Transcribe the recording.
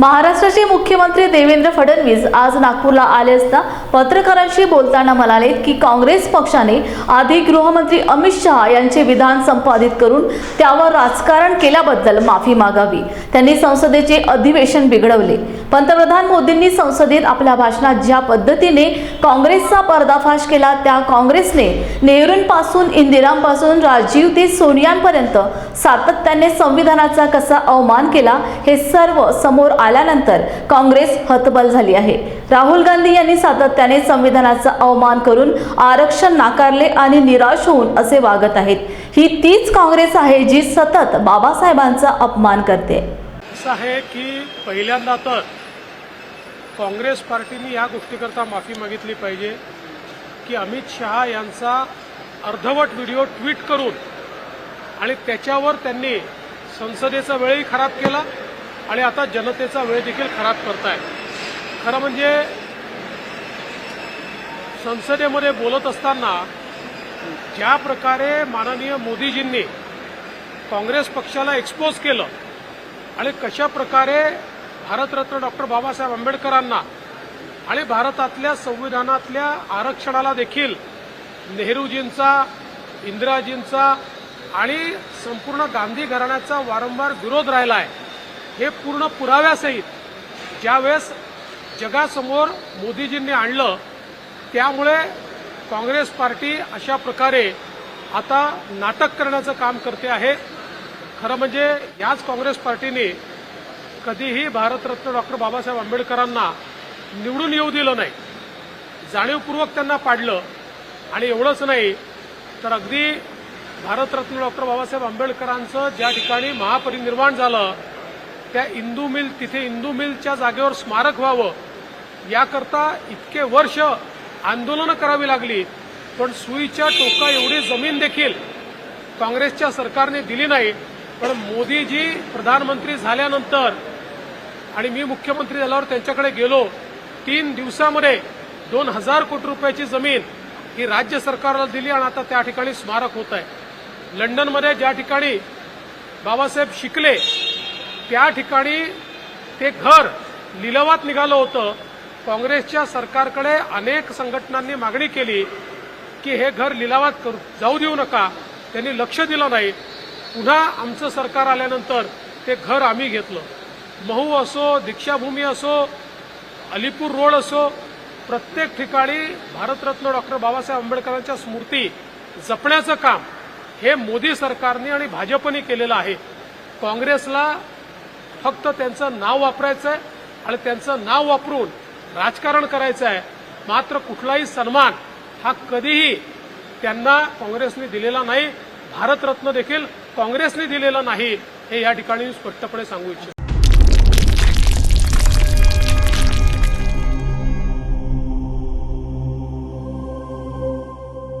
महाराष्ट्राचे मुख्यमंत्री देवेंद्र फडणवीस आज नागपूरला आले असता पत्रकारांशी बोलताना म्हणाले की काँग्रेस पक्षाने आधी गृहमंत्री अमित शहा यांचे विधान संपादित करून त्यावर राजकारण केल्याबद्दल माफी मागावी. त्यांनी संसदेचे अधिवेशन बिघडवले. पंतप्रधान मोदींनी संसदेत आपल्या भाषणात ज्या पद्धतीने काँग्रेसचा पर्दाफाश केला त्या काँग्रेसने नेहरूंपासून इंदिरांपासून राजीव ते सोनियांपर्यंत सातत्याने संविधानाचा कसा अवमान केला हे सर्व समोर आल्यानंतर काँग्रेस हतबल झाली आहे. राहुल गांधी यांनी सातत्याने संविधानाचा अवमान करून आरक्षण नाकारले आणि निराश होऊन असे वागत आहेत. ही तीच काँग्रेस आहे जी सतत बाबासाहेबांचा अपमान करते. असं आहे की पहिल्यांदा तर काँग्रेस पार्टीने या गोष्टीकरता माफी मागितली पाहिजे की अमित शहा यांचा अर्धवट व्हिडिओ ट्विट करून आणि त्याच्यावर त्यांनी संसदेचा वेळही खराब केला आणि आता जनतेचा वेळ देखील खराब करताय. खरं म्हणजे संसदेमध्ये बोलत असताना ज्या प्रकारे माननीय मोदीजींनी काँग्रेस पक्षाला एक्सपोज केलं आणि कशा प्रकारे भारतरत्न डॉक्टर बाबासाहेब आंबेडकरांना आणि भारतातल्या संविधानातल्या आरक्षणाला देखील नेहरूजींचा इंदिराजींचा आणि संपूर्ण गांधी घराण्याचा वारंवार विरोध राहिला आहे हे पूर्ण पुराव्यासहित ज्यावेळेस जगासमोर मोदीजींनी आणलं त्यामुळे काँग्रेस पार्टी अशा प्रकारे आता नाटक करण्याचं काम करते आहे. खरं म्हणजे याच काँग्रेस पार्टीने कधीही भारतरत्न डॉक्टर बाबासाहेब आंबेडकरांना निवडून येऊ दिलं नाही. जाणीवपूर्वक त्यांना पाडलं. आणि एवढंच नाही तर अगदी भारतरत्न डॉक्टर बाबासाहेब आंबेडकरांचं ज्या ठिकाणी महापरिनिर्वाण झालं त्या इंदू मिल तिथे इंदू मिलच्या जागेवर स्मारक व्हावं याकरता इतके वर्ष आंदोलनं करावी लागली. पण सुईच्या टोका एवढी जमीन देखील काँग्रेसच्या सरकारने दिली नाही. पण मोदीजी प्रधानमंत्री झाल्यानंतर आणि मी मुख्यमंत्री झाल्यावर त्यांच्याकडे गेलो तीन दिवसामध्ये दोन हजार कोटी रुपयाची जमीन ही राज्य सरकारला दिली आणि आता त्या ठिकाणी स्मारक होत आहे. लंडनमध्ये ज्या ठिकाणी बाबासाहेब शिकले त्या ठिकाणी ते घर लिलावात निघालं होतं. काँग्रेसच्या सरकारकडे अनेक संघटनांनी मागणी केली की हे घर लिलावात करू जाऊ देऊ नका. त्यांनी लक्ष दिलं नाही. पुन्हा आमचं सरकार आल्यानंतर ते घर आम्ही घेतलं. महू असो दीक्षाभूमी असो अलीपूर रोड असो प्रत्येक ठिकाणी भारतरत्न डॉक्टर बाबासाहेब आंबेडकरांच्या स्मृती जपण्याचं काम हे मोदी सरकारने आणि भाजपने केलेलं आहे. काँग्रेसला फक्त त्यांचं नाव वापरायचं आहे आणि त्यांचं नाव वापरून राजकारण करायचं आहे मात्र कुठलाही सन्मान हा कधीही त्यांना काँग्रेसने दिलेला नाही. भारतरत्न देखील काँग्रेसने दिलेला नाही हे या ठिकाणी स्पष्टपणे सांगू इच्छितो.